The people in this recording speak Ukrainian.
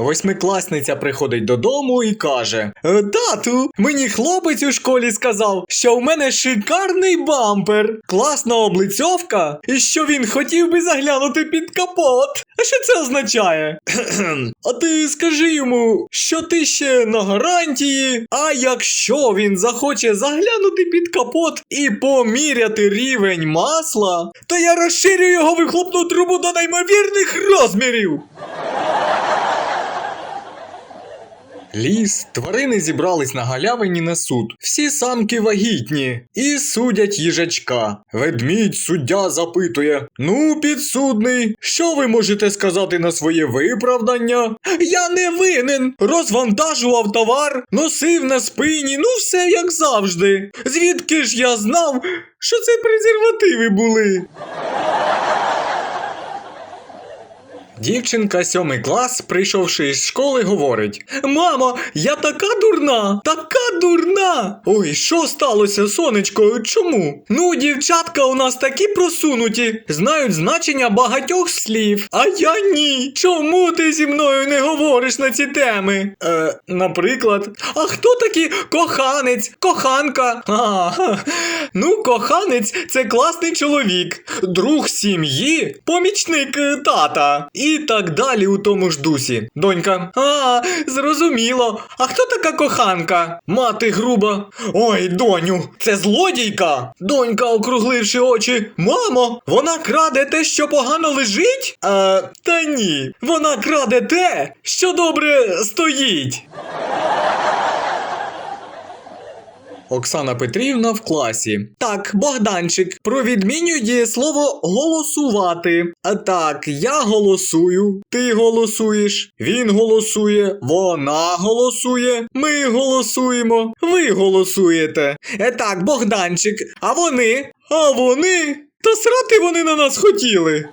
Восьмикласниця приходить додому і каже: «Е, Тату, мені хлопець у школі сказав, що в мене шикарний бампер, класна облицьовка, і що він хотів би заглянути під капот. А що це означає? А ти скажи йому, що ти ще на гарантії. А якщо він захоче заглянути під капот і поміряти рівень масла, то я розширю його вихлопну трубу до неймовірних розмірів. Ліс, тварини зібрались на галявині на суд. Всі самки вагітні і судять їжачка. Ведмідь суддя запитує: Ну, підсудний, що ви можете сказати на своє виправдання? Я не винен. Розвантажував товар, носив на спині, ну все як завжди. Звідки ж я знав, що це презервативи були? Дівчинка сьомий клас, прийшовши із школи, говорить: Мамо, я така дурна, така дурна. Ой, що сталося, сонечко? Чому? Ну, дівчатка у нас такі просунуті, знають значення багатьох слів. А я ні. Чому ти зі мною не говориш на ці теми? Е, наприклад, а хто такі коханець, коханка? А, ну, коханець це класний чоловік, друг сім'ї, помічник е, тата. І так далі у тому ж дусі. Донька. А, зрозуміло. А хто така коханка? Мати груба. Ой, доню, це злодійка. Донька, округливши очі. Мамо, вона краде те, що погано лежить? А, та ні. Вона краде те, що добре стоїть. Оксана Петрівна в класі. Так, Богданчик, провідмінюй дієслово голосувати. А так, я голосую, ти голосуєш, він голосує, вона голосує, ми голосуємо, ви голосуєте. Е так, Богданчик, а вони? А вони? Та срати вони на нас хотіли.